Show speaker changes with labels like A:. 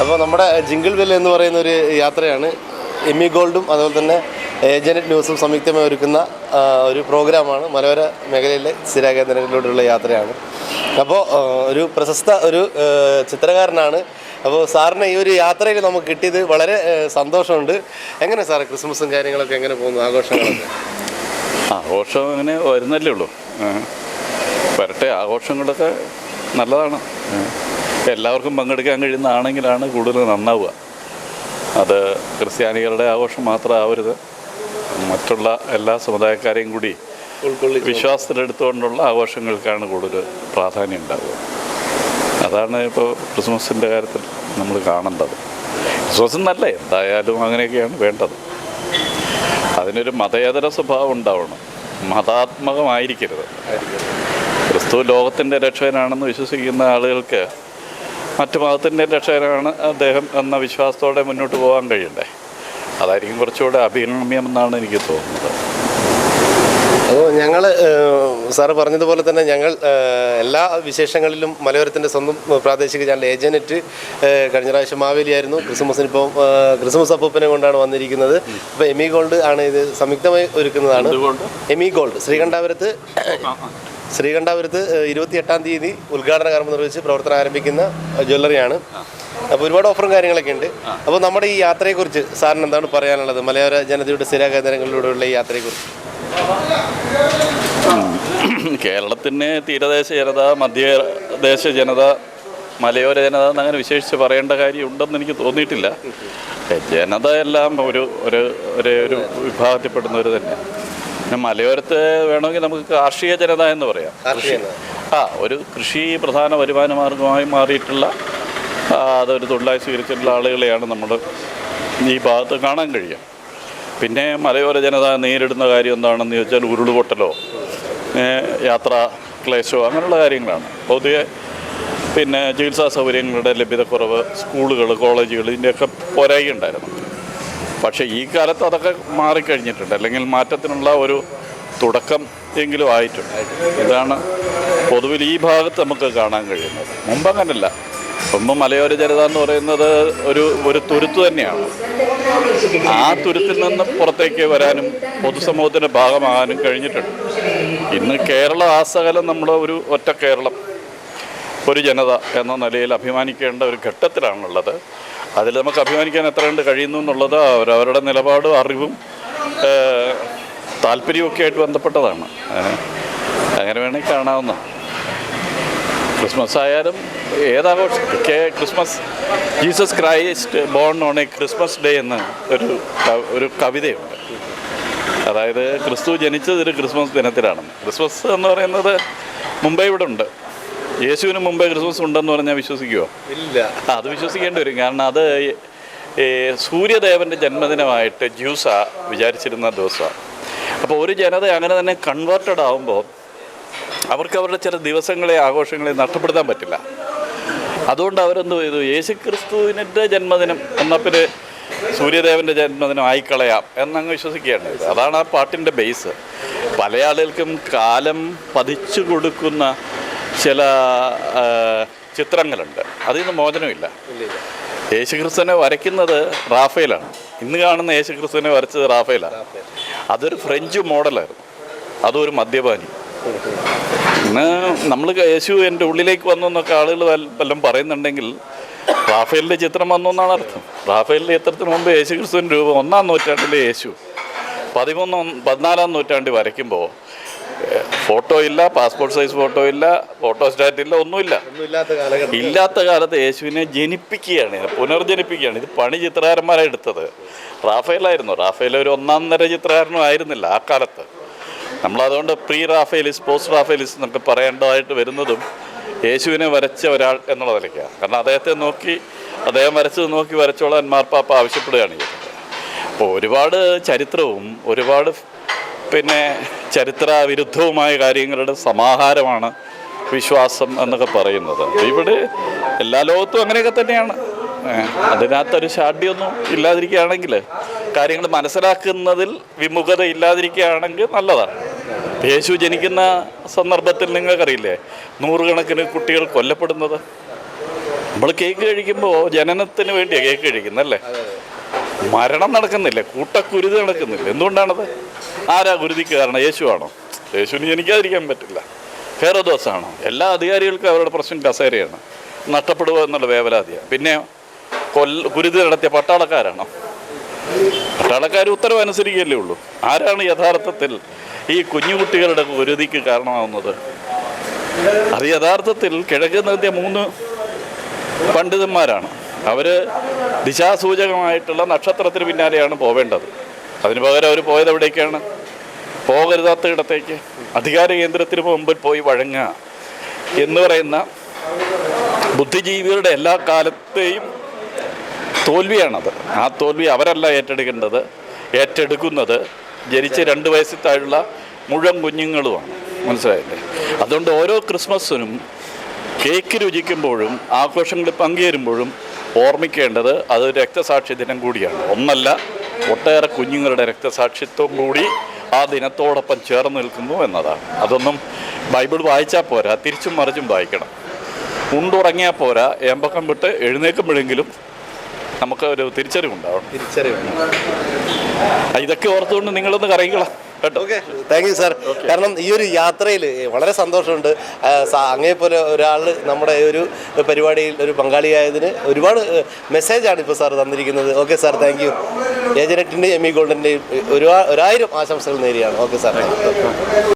A: അപ്പോൾ നമ്മുടെ jingle well എന്ന് പറയുന്ന ഒരു യാത്രയാണ്. എമ്മി ഗോൾഡും അതുപോലെ തന്നെ ഏജനറ്റ് ന്യൂസും സംയുക്തമായി ഒരുക്കുന്ന ഒരു പ്രോഗ്രാമാണ് മലയോര മേഖലയിലെ സ്ഥിരാകേന്ദ്രങ്ങളിലൂടെയുള്ള യാത്രയാണ്. അപ്പോൾ ഒരു പ്രശസ്ത ഒരു ചിത്രകാരനാണ്. അപ്പോൾ സാറിന് ഈ ഒരു യാത്രയിൽ നമുക്ക് കിട്ടിയത് വളരെ സന്തോഷമുണ്ട്. എങ്ങനെ സാറ് ക്രിസ്മസും കാര്യങ്ങളൊക്കെ എങ്ങനെ പോകുന്നു? ആഘോഷങ്ങളൊക്കെ?
B: ആഘോഷം അങ്ങനെ വരുന്നല്ലേ ഉള്ളൂ. വരട്ടെ ആഘോഷങ്ങളൊക്കെ നല്ലതാണ്. എല്ലാവർക്കും പങ്കെടുക്കാൻ കഴിയുന്നതാണെങ്കിലാണ് കൂടുതൽ നന്നാവുക. അത് ക്രിസ്ത്യാനികളുടെ ആഘോഷം മാത്രമാവരുത് മറ്റുള്ള എല്ലാ സമുദായക്കാരെയും കൂടി വിശ്വാസത്തിലെടുത്തുകൊണ്ടുള്ള ആഘോഷങ്ങൾക്കാണ് കൂടുതൽ പ്രാധാന്യം ഉണ്ടാവുക. അതാണ് ഇപ്പോൾ ക്രിസ്മസിന്റെ കാര്യത്തിൽ നമ്മൾ കാണേണ്ടത്. ക്രിസ്മസ് നല്ല എന്തായാലും അങ്ങനെയൊക്കെയാണ് വേണ്ടത്. അതിനൊരു മതേതര സ്വഭാവം ഉണ്ടാവണം. മതാത്മകമായിരിക്കരുത്. ക്രിസ്തു ലോകത്തിന്റെ രക്ഷകനാണെന്ന് വിശ്വസിക്കുന്ന ആളുകൾക്ക് മറ്റു മതത്തിന്റെ രക്ഷകനാണ് അദ്ദേഹം എന്ന വിശ്വാസത്തോടെ മുന്നോട്ട് പോകാൻ കഴിയണ്ടേ? അതായിരിക്കും കുറച്ചുകൂടെ അഭിനമ്യം എന്നാണ് എനിക്ക് തോന്നുന്നത്.
A: അപ്പോൾ ഞങ്ങൾ സാറ് പറഞ്ഞതുപോലെ തന്നെ ഞങ്ങൾ എല്ലാ വിശേഷങ്ങളിലും മലയോരത്തിന്റെ സ്വന്തം പ്രാദേശിക ചാനൽ ഏജനറ്റ് കഴിഞ്ഞ പ്രാവശ്യം മാവേലിയായിരുന്നു. ക്രിസ്മസിന് ഇപ്പം ക്രിസ്മസ് അപ്പൂപ്പനെ കൊണ്ടാണ് വന്നിരിക്കുന്നത്. അപ്പോൾ എമി ഗോൾഡ് ആണ് ഇത് സംയുക്തമായി ഒരുക്കുന്നതാണ്. എമി ഗോൾഡ് ശ്രീകണ്ഠാപുരത്ത് ശ്രീകണ്ഠാപുരത്ത് ഇരുപത്തി എട്ടാം തീയതി ഉദ്ഘാടന കർമ്മം നിർവഹിച്ച് പ്രവർത്തനം ആരംഭിക്കുന്ന ജ്വല്ലറിയാണ്. അപ്പോൾ ഒരുപാട് ഓഫറും കാര്യങ്ങളൊക്കെ ഉണ്ട്. അപ്പോൾ നമ്മുടെ ഈ യാത്രയെക്കുറിച്ച് സാറിന് എന്താണ് പറയാനുള്ളത്? മലയോര ജനതയുടെ സ്ഥിരാകേന്ദ്രങ്ങളിലൂടെയുള്ള ഈ യാത്രയെക്കുറിച്ച്
B: കേരളത്തിന് തീരദേശ ജനത മധ്യദേശ ജനത മലയോര ജനത എന്നങ്ങനെ വിശേഷിച്ച് പറയേണ്ട കാര്യം ഉണ്ടെന്ന് എനിക്ക് തോന്നിയിട്ടില്ല. ജനത എല്ലാം ഒരു ഒരു ഒരു ഒരു വിഭാഗത്തിൽപ്പെടുന്നവർ തന്നെ പിന്നെ മലയോരത്ത് വേണമെങ്കിൽ നമുക്ക് കാർഷിക ജനത എന്ന് പറയാം.
A: ജനത.
B: ആ ഒരു കൃഷി പ്രധാന വരുമാന മാർഗമായി മാറിയിട്ടുള്ള അതൊരു തൊഴിലായി സ്വീകരിച്ചിട്ടുള്ള ആളുകളെയാണ് നമ്മൾ ഈ ഭാഗത്ത് കാണാൻ കഴിയുക. പിന്നെ മലയോര ജനത നേരിടുന്ന കാര്യം എന്താണെന്ന് ചോദിച്ചാൽ ഉരുളുപൊട്ടലോ യാത്ര യാത്രാ ക്ലേശമോ അങ്ങനെയുള്ള കാര്യങ്ങളാണ്. പൊതുവെ പിന്നെ ചികിത്സാ സൗകര്യങ്ങളുടെ ലഭ്യതക്കുറവ് സ്കൂളുകൾ കോളേജുകൾ ഇതിന്റെയൊക്കെ പോരായി ഉണ്ടായിരുന്നു പക്ഷേ ഈ കാലത്ത് അതൊക്കെ മാറിക്കഴിഞ്ഞിട്ടുണ്ട്. അല്ലെങ്കിൽ മാറ്റത്തിനുള്ള ഒരു തുടക്കം എങ്കിലും ആയിട്ടുണ്ട്. ഇതാണ് പൊതുവിൽ ഈ ഭാഗത്ത് നമുക്ക് കാണാൻ കഴിയുന്നത്. മുമ്പ് അങ്ങനല്ല. മുമ്പ് മലയോര ജനത എന്ന് പറയുന്നത് ഒരു ഒരു തുരുത്ത് തന്നെയാണ്. ആ തുരുത്തിൽ നിന്ന് പുറത്തേക്ക് വരാനും പൊതുസമൂഹത്തിന്റെ ഭാഗമാകാനും കഴിഞ്ഞിട്ടുണ്ട്. ഇന്ന് കേരള ആസകലം നമ്മൾ ഒരു ഒറ്റ കേരളം. ഒരു ജനത എന്ന നിലയിൽ അഭിമാനിക്കേണ്ട ഒരു ഘട്ടത്തിലാണുള്ളത്. അതിൽ നമുക്ക് അഭിമാനിക്കാൻ എത്ര കണ്ട് കഴിയുന്നു എന്നുള്ളത് അവരവരുടെ നിലപാടും അറിവും താല്പര്യമൊക്കെ ആയിട്ട് ബന്ധപ്പെട്ടതാണ്. അങ്ങനെ വേണമെങ്കിൽ കാണാവുന്ന ക്രിസ്മസ് ആയാലും ഏതാഘോഷം Christmas Jesus Christ born on a Christmas day എന്ന് ഒരു ഒരു കവിതയുണ്ട്. അതായത് ക്രിസ്തു ജനിച്ചത് ഒരു ക്രിസ്മസ് ദിനത്തിലാണ്. ക്രിസ്മസ് എന്ന് പറയുന്നത് മുംബൈ ഇവിടെ ഉണ്ട്. യേശുവിന് മുമ്പേ ക്രിസ്മസ് ഉണ്ടെന്ന് പറഞ്ഞാൽ വിശ്വസിക്കുമോ
A: ഇല്ല.
B: അത് വിശ്വസിക്കേണ്ടി വരും. കാരണം അത് സൂര്യദേവന്റെ ജന്മദിനമായിട്ട് ജ്യൂസ വിചാരിച്ചിരുന്ന ദിവസമാണ് അപ്പോൾ ഒരു ജനത അങ്ങനെ തന്നെ കൺവേർട്ടഡ് ആകുമ്പോൾ അവർക്ക് അവരുടെ ചില ദിവസങ്ങളെ ആഘോഷങ്ങളെ നഷ്ടപ്പെടുത്താൻ പറ്റില്ല. അതുകൊണ്ട് അവരെന്ത് ചെയ്തു? യേശു ക്രിസ്തുവിന്റെ ജന്മദിനം സൂര്യദേവന്റെ സൂര്യദേവന്റെ ജന്മദിനം ആയിക്കളയാം എന്നങ്ങ് വിശ്വസിക്കുകയാണ്. അതാണ് ആ പാട്ടിന്റെ ബേസ് പല ആളുകൾക്കും കാലം പതിച്ചു കൊടുക്കുന്ന ചില ചിത്രങ്ങളുണ്ട്. അതിൽ നിന്ന് മോചനമില്ല. യേശുക്രിസ്തുവിനെ വരയ്ക്കുന്നത് റാഫേലാണ്. ഇന്ന് കാണുന്ന യേശുക്രിസ്തുവിനെ വരച്ചത് റാഫേലാണ്. അതൊരു ഫ്രഞ്ച് മോഡലായിരുന്നു. അതൊരു മദ്യപാനി. ഇന്ന് നമ്മൾ യേശു എന്റെ ഉള്ളിലേക്ക് വന്നു എന്നൊക്കെ ആളുകൾ വല്ല- വല്ലതും പറയുന്നുണ്ടെങ്കിൽ റാഫേലിന്റെ ചിത്രം വന്നു എന്നാണ് അർത്ഥം. റാഫേലിന്റെ ചിത്രത്തിന് മുമ്പ് യേശു ക്രിസ്തുവിന്റെ രൂപം ഒന്നാം നൂറ്റാണ്ടിലെ യേശു പതിമൂന്നാം പതിനാലാം നൂറ്റാണ്ടിൽ വരയ്ക്കുമ്പോൾ ഫോട്ടോ ഇല്ല പാസ്പോർട്ട് സൈസ് ഫോട്ടോ ഇല്ല ഫോട്ടോ സ്റ്റാറ്റ് ഇല്ല ഒന്നുമില്ല. ഇല്ലാത്ത കാലത്ത് യേശുവിനെ ജനിപ്പിക്കുകയാണ്. പുനർജനിപ്പിക്കുകയാണ്. ഇത് പണി ചിത്രകാരന്മാരാണ് എടുത്തത്. റാഫേലായിരുന്നു. റാഫേൽ ഒരു ഒന്നാം നിര ചിത്രകാരനും ആയിരുന്നില്ല ആ കാലത്ത്. നമ്മളതുകൊണ്ട് പ്രീ റാഫേലിസ് പോസ്റ്റ് റാഫേലിസ് എന്നൊക്കെ പറയേണ്ടതായിട്ട് വരുന്നതും യേശുവിനെ വരച്ച ഒരാൾ എന്നുള്ള നിലയ്ക്കാണ്. കാരണം അദ്ദേഹത്തെ നോക്കി അദ്ദേഹം വരച്ചത് നോക്കി വരച്ചോളാൻ മാർപ്പാപ്പ ആവശ്യപ്പെടുകയാണ് ചെയ്തത്. അപ്പോൾ ഒരുപാട് ചരിത്രവും ഒരുപാട് പിന്നെ ചരിത്ര വിരുദ്ധവുമായ കാര്യങ്ങളുടെ സമാഹാരമാണ് വിശ്വാസം എന്നൊക്കെ പറയുന്നത്. ഇവിടെ എല്ലാ ലോകത്തും അങ്ങനെയൊക്കെ തന്നെയാണ്. അതിനകത്തൊരു ഷാഢ്യമൊന്നും ഇല്ലാതിരിക്കുകയാണെങ്കിൽ കാര്യങ്ങൾ മനസ്സിലാക്കുന്നതിൽ വിമുഖത ഇല്ലാതിരിക്കുകയാണെങ്കിൽ നല്ലതാണ്. യേശു ജനിക്കുന്ന സന്ദർഭത്തിൽ നിങ്ങൾക്കറിയില്ലേ? നൂറുകണക്കിന് കുട്ടികൾ കൊല്ലപ്പെടുന്നത്. നമ്മൾ കേക്ക് കഴിക്കുമ്പോൾ ജനനത്തിന് വേണ്ടിയാണ് കേക്ക് കഴിക്കുന്നല്ലേ മരണം നടക്കുന്നില്ല കൂട്ടക്കുരുതി നടക്കുന്നില്ല. എന്തുകൊണ്ടാണത്? ആരാ കുരുതിക്ക് കാരണം? യേശുവാണോ? യേശുവിന് ജനിക്കാതിരിക്കാൻ പറ്റില്ല. ഹേറോദോസാണോ? എല്ലാ അധികാരികൾക്കും അവരുടെ പ്രശ്നം കസേരയാണ്. നഷ്ടപ്പെടുക എന്നുള്ള വേവലാതിയാണ് പിന്നെ കൊല്ല കുരുതി നടത്തിയ പട്ടാളക്കാരാണോ? പട്ടാളക്കാർ ഉത്തരവ് അനുസരിക്കുകയല്ലേ ഉള്ളൂ. ആരാണ് യഥാർത്ഥത്തിൽ ഈ കുഞ്ഞുകുട്ടികളുടെ കുരുതിക്ക് കാരണമാവുന്നത്? അത് യഥാർത്ഥത്തിൽ കിഴക്ക് നിർത്തിയ മൂന്ന് പണ്ഡിതന്മാരാണ്. അവർ ദിശാസൂചകമായിട്ടുള്ള നക്ഷത്രത്തിന് പിന്നാലെയാണ് പോവേണ്ടത്. അതിന് പകരം അവർ പോയത് എവിടേക്കാണ്? പോകരുതാത്ത ഇടത്തേക്ക്. അധികാര കേന്ദ്രത്തിന് മുമ്പിൽ പോയി വഴങ്ങുക എന്ന് പറയുന്ന ബുദ്ധിജീവികളുടെ എല്ലാ കാലത്തെയും തോൽവിയാണത്. ആ തോൽവി അവരല്ല ഏറ്റെടുക്കേണ്ടത്. ഏറ്റെടുക്കുന്നത് ജനിച്ച് രണ്ട് വയസ്സിൽ താഴെയുള്ള മുഴുവൻ കുഞ്ഞുങ്ങളുമാണ്. മനസ്സിലായില്ലേ? അതുകൊണ്ട് ഓരോ ക്രിസ്മസിനും കേക്ക് രുചിക്കുമ്പോഴും ആഘോഷങ്ങളിൽ പങ്കുചേരുമ്പോഴും ഓർമ്മിക്കേണ്ടത് അത് രക്തസാക്ഷി ദിനം കൂടിയാണ്. ഒന്നല്ല ഒട്ടേറെ കുഞ്ഞുങ്ങളുടെ രക്തസാക്ഷിത്വം കൂടി ആ ദിനത്തോടൊപ്പം ചേർന്ന് നിൽക്കുന്നു എന്നതാണ്. അതൊന്നും ബൈബിൾ വായിച്ചാൽ പോരാ തിരിച്ചും മറിച്ചും വായിക്കണം. ഉണ്ടുറങ്ങിയാൽ പോരാ ഏമ്പക്കം വിട്ട് എഴുന്നേൽക്കുമ്പോഴെങ്കിലും നമുക്ക് ഒരു തിരിച്ചറിവുണ്ടാവണം. തിരിച്ചറിവുണ്ടാവും ഇതൊക്കെ ഓർത്തുകൊണ്ട് നിങ്ങളൊന്ന് കേട്ടോ
A: ഓക്കെ താങ്ക് യു സാർ കാരണം ഈ ഒരു യാത്രയിൽ വളരെ സന്തോഷമുണ്ട്. അങ്ങേപോലെ ഒരാൾ നമ്മുടെ ഒരു പരിപാടിയിൽ ഒരു പങ്കാളിയായതിന് ഒരുപാട് മെസ്സേജാണ് ഇപ്പോൾ സാർ തന്നിരിക്കുന്നത്. ഓക്കെ സാർ താങ്ക് യു ഏജനറ്റിന്റെയും എം ഇ ഗോൾഡിന്റെയും ഒരു ഒരായിരം ആശംസകൾ നേരിയാണ് ഓക്കെ സാർ